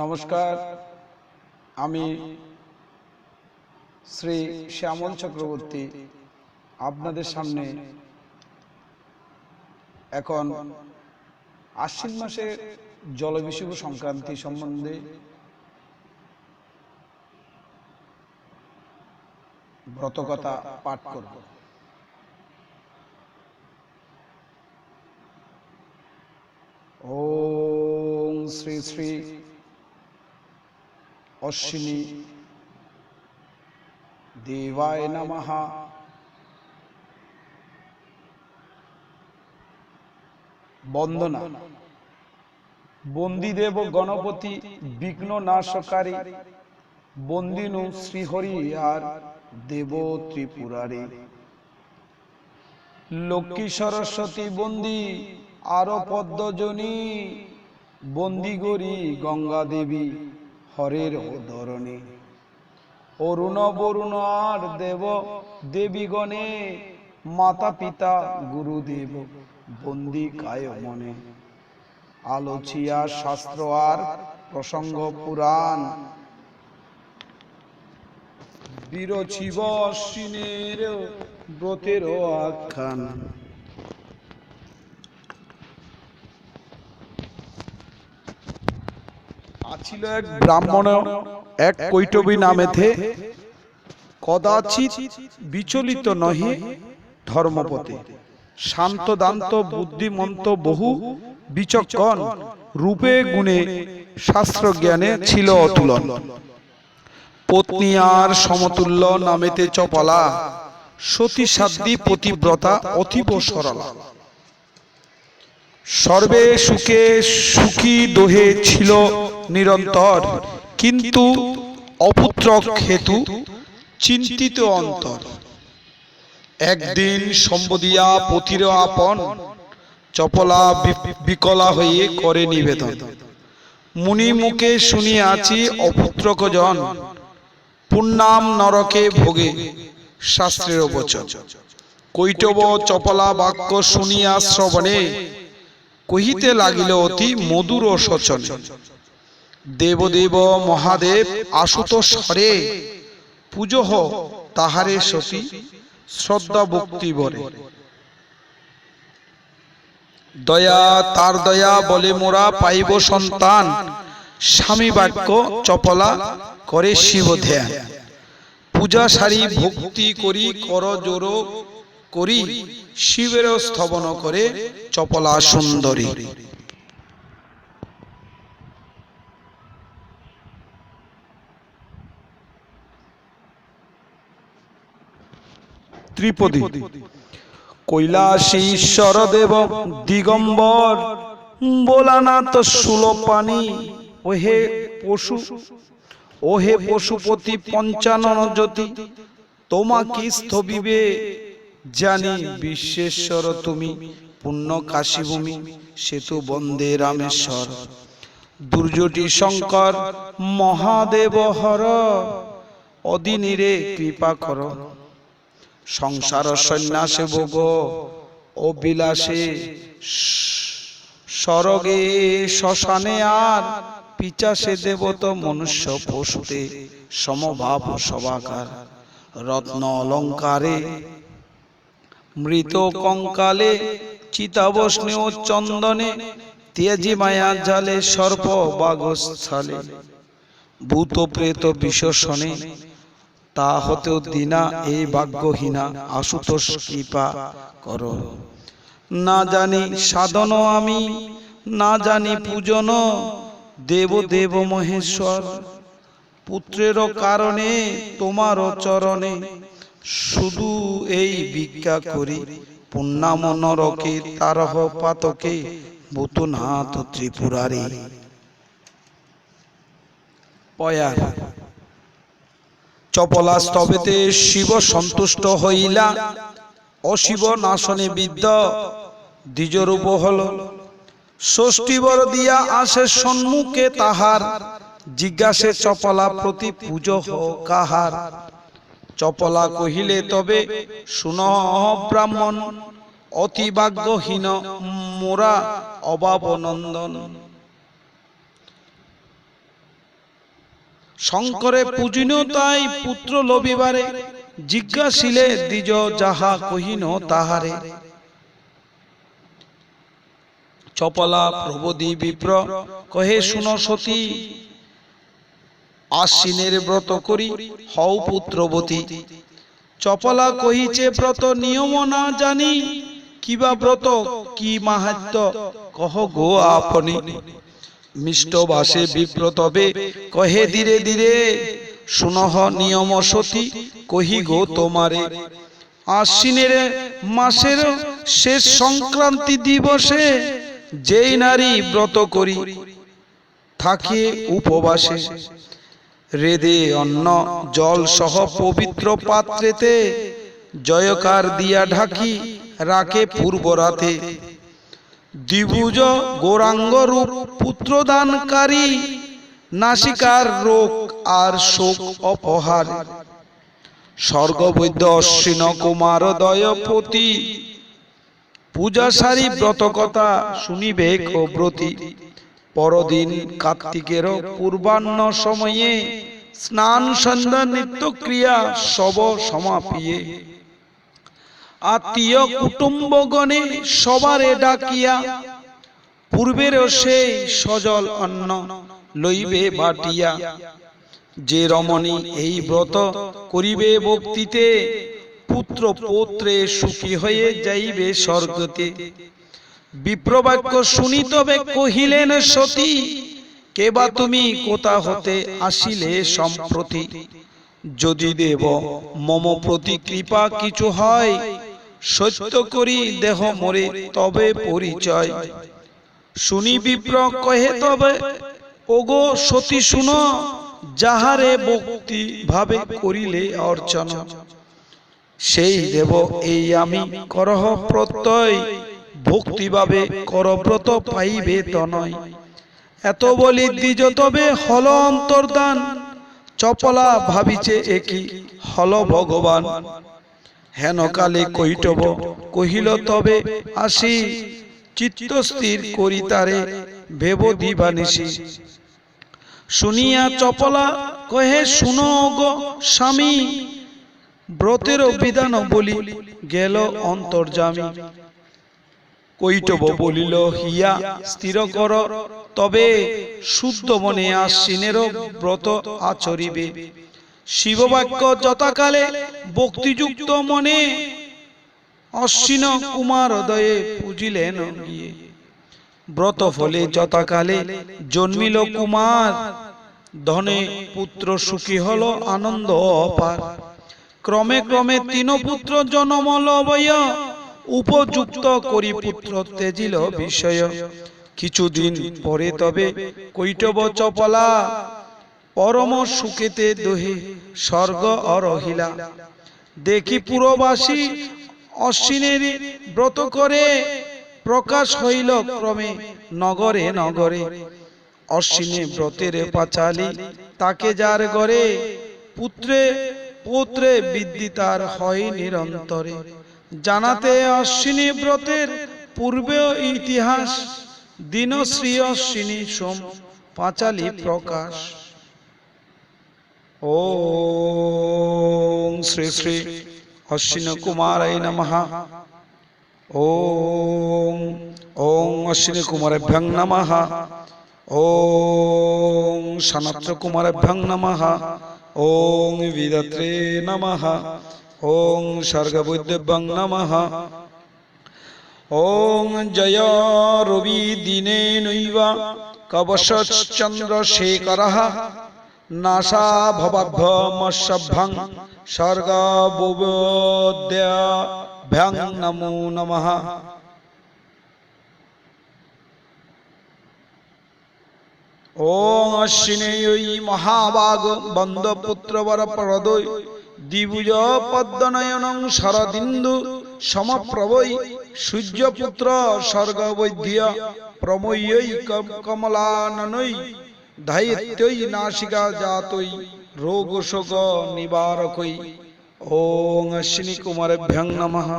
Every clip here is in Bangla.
নমস্কার। আমি শ্রী শ্যামল চক্রবর্তী। আপনাদের সামনে এখন আশ্বিন মাসে জলবিষুব সংক্রান্তি সম্বন্ধে ব্রতকথা পাঠ করব। ওম শ্রী শ্রী অশ্বিনী দেবায় নমঃ বন্দনা বন্দিদেব গণপতি বিঘ্ন নাশকারী বন্দিনু শ্রীহরি আর দেব ত্রিপুরারী লক্ষ্মী সরস্বতী বন্দি আরও পদ্মজনী বন্দি গরি গঙ্গা দেবী হরের ধরণে। অরুণ বরুণ আর দেব দেবীগণে মাতা পিতা গুরুদেব বন্দি কায় মনে। আলোচিয়া শাস্ত্র আর প্রসঙ্গ পুরাণ। বিরচিব অশ্বিনের ব্রতের আখ্যান। আছিল এক ব্রাহ্মণ এক কৈটবী নামেতে কদাচিৎ বিচলিত নহে ধর্মপথে শান্ত দান্ত বুদ্ধিমন্ত বহু বিচক্ষণ রূপে গুণে শাস্ত্র জ্ঞানে ছিল অতুলন। পত্নী আর সমতুল্য নামেতে চপলা সতী সাধ্বী পতিব্রতা অতীব সরলা। সর্বে সুখে সুখী দোহে ছিল নিরন্তর। কিন্তু অপুত্র হেতু চিন্তিত অন্তর। একদিন সম্বদিয়া পতির আপন চপলা বিকলা হয়ে করে নিবেদন। মুনি মুখে শুনিয়াছি অপুত্রক জন পুণ্যাম নরকে ভোগে, শাস্ত্রের বচন। কৈটব চপলা বাক্য শুনিয়া শ্রবণে কহিতে লাগিল অতি মধুর সচন। দেবদেব মহাদেব আশুতোষ হরে। পুজোহ তাহারে সতী। শ্রদ্ধা ভক্তি বরে দয়া তার দয়া বলে মোরা পাইব সন্তান। স্বামী বাক্য চপলা করে শিব ধ্যান। পূজা সারি ভক্তি করি কর জোর করি। শিবের স্থবন করে চপলা সুন্দরী। ত্রিপদী। কৈলাসী ঈশ্বর দেব দিগম্বর বোলানাথ সুলপানি, ওহে পশু, ওহে পশুপতি পঞ্চানন জ্যোতি, তোমাকে স্থবিবে জানি বিশ্বেশ্বর তুমি পুণ্য কাশীভূমি, সেতু বন্দে রামেশ্বর। দুর্যটি শঙ্কর, মহাদেব হর, অদিনীরে কৃপা কর। সংসার সন্ন্যাসে ভোগ অবিলাসে স্বর্গে শ্মশানে আর পিচাসে দেবত মনুষ্য পশুতে সমভাব সবাকার রত্ন অলঙ্কারে মৃত কঙ্কালে চিতাবস্নে ও চন্দনে, তেজি মায়া জালে সর্প বাগস্থলে ভূত প্রেত বিশ্বসনে তা হতেও দিনা এই ভাগ্যহীনা, আশুতোষ কৃপা কর। না জানি সাধন আমি, না জানি পূজন, দেব দেব মহেশ্বর। পুত্রেরও কারণে, তোমারও চরণে শুধু এই ভিক্ষা করি পুণ্যাম নরকে তারহ পাতকে ভূতনাথ ত্রিপুরারি পয়ার। চপলা স্তবেতে শিব সন্তুষ্ট হইলা, অশিব নাশনে বিদ্য দ্বিজরূপ হল। ষষ্ঠী বর দিয়া আসে সম্মুখে তাহার, জিজ্ঞাসে চপলা প্রতি পুজো হ কাহার। চপলা কহিলে তবে শুন ব্রাহ্মণ অতি ভাগ্যহীন মোরা অভাব নন্দন শঙ্করে পূজিন তাই পুত্র লবিবারে জিজ্ঞাসিলে দ্বিজ যাহা কহিন তাহারে। চপলা প্রবদী বিপ্র কহে শুন সতী আশ্বিনের ব্রত করি, হও পুত্রবতী। চপলা কহিছে, ব্রত নিয়ম না জানি কিবা ব্রত, কি মাহাত্য, কহ গো আপনি। মিষ্ট বাসে বিপ্র তবে কহে, ধীরে ধীরে, শুনহ নিয়ম সতী, কহি গো তোমারে। আশ্বিনের মাসের শেষ সংক্রান্তি দিবসে যেই নারী ব্রত করি, থাকে উপবাসে। রেদে অন্ন, জল সহ পবিত্র পাত্রেতে জয়কার দিয়া ঢাকি রাখে পূর্ব রাতে। দ্বিভুজ গৌরাঙ্গ রূপ পুত্রদানকারী নাসিকার রোগ আর শোক অপহার। স্বর্গবৈদ্য অশ্বিন কুমার দয়পতি পূজা সারি ব্রতকথা শুনিবে ব্রতী পরদিন কার্তিকের পূর্বাহ্ন সময়ে স্নান, সন্ধ্যা নিত্য ক্রিয়া সব সমাপিয়ে। আত্মীয় কুটুম্বগণে সবারে ডাকিয়া পূর্বের সেই সজল অন্ন লইবে বাটিয়া। যে রমণী এই ব্রত করিবে ভক্তিতে পুত্র পৌত্রে সুখী হয়ে যাইবে স্বর্গতে। বিপ্রবাক্য শুনি তবে কহিলেন সতী কেবা তুমি কোথা হতে আসিলে সম্প্রতি? যদি দেব মম প্রতি কৃপা কিছু হয় সত্য করি দেহ মরে তবে পরিচয়। শুনি বিপ্র কহে তবে ওগো সতী শুন যাহারে ভক্তি ভাবে করিলে অর্চনা। সেই দেব এই আমি করহ প্রত্যয়। ভক্তিভাবে করব্রত পাইবে তনয়। এত বলি দ্বিজ তবে হল অন্তর্দান, চপলা ভাবিছে একই হল ভগবান। হেন কালে কৈটব কহিল, তবে আসি, চিত্ত স্থির করি তারে, ভেব দিবানিসি শুনিয়া চপলা কহে, শুনো গো স্বামী, ব্রতের বিধান বলি, গেল অন্তর্জামী কৈটব বলিল হিয়া স্থির কর তবে শুদ্ধ মনে আশ্বিনের ব্রত আচরিবে। শিববাক্য যথাকালে ভক্তিযুক্ত মনে অশ্বিন কুমার হৃদয়ে পুজিলেন গিয়ে। ব্রত ফলে যথাকালে জন্মিল কুমার। ধনে পুত্র সুখী হল আনন্দ অপার। ক্রমে ক্রমে তিন পুত্র জনমল বয় উপযুক্ত করি পুত্র তেজিল বিষয়। কিছুদিন পরে তবে কৈটব চপলা পরম সুখেতে দোহে স্বর্গ অরহিলা। দেখি পুরবাসী অশ্বিনের ব্রত করে প্রকাশ হইল ক্রমে নগরে নগরে। অশ্বিনে ব্রতের পাচালি তাকে যার গরে পুত্রে পুত্রে বৃদ্ধি তার হয় নিরন্তরে। জানাতে অশ্বিনী ব্রতের পূর্বে ইতিহাস দিনশ্রী অশ্বিনী সোম, পাঁচালি প্রকাশ। ও শ্রী শ্রী অশ্বিন কুমারায় নমঃ। ওম ওম অশ্বিনী কুমারেভ্যং নমঃ। ওম সনত্র কুমারেভ্যং নমঃ। ওম বিদত্রে নমঃ। ওম সর্গবুদ্ধভ্যং নমঃ। ওম জয় রবি দিনে নৈব কবশচন্দ্রশেখরः নাসা ভবাভ্যমশভ্যং স্বর্গবুবোদ্যাভ্যং নমো নমঃ। ওম অশ্বিনেয়ই মহাবাগ বন্দপুত্রবর প্রদয় দ্বিভুজ পদ্মনয়নং শরদিন্দু সমপ্রভৈ সূর্যপুত্র স্বর্গবৈদ্য প্রময়ৈ কমলাননৈ ধায়িত্যৈ নাসিকা জাতৈ রোগ শোক নিবারকৈ। ওং অশ্বিনী কুমারেভ্যং নমঃ।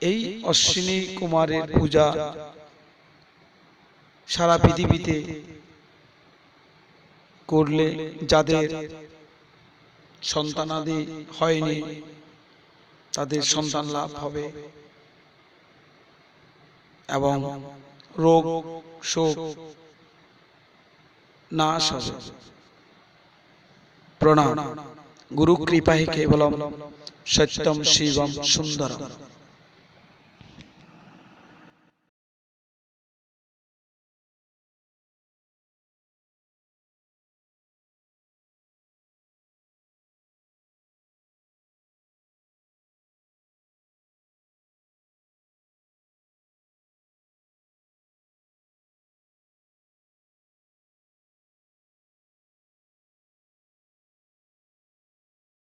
এই অশ্বিনী কুমারের পূজা সারা পৃথিবীতে করলে যাদের সন্তানাদি হয়নি তাদের সন্তান লাভ হবে। এবং রোগ শোক নাশ হবে। প্রণাম। গুরু কৃপাহি কেবলম সত্যম শিবম সুন্দরম।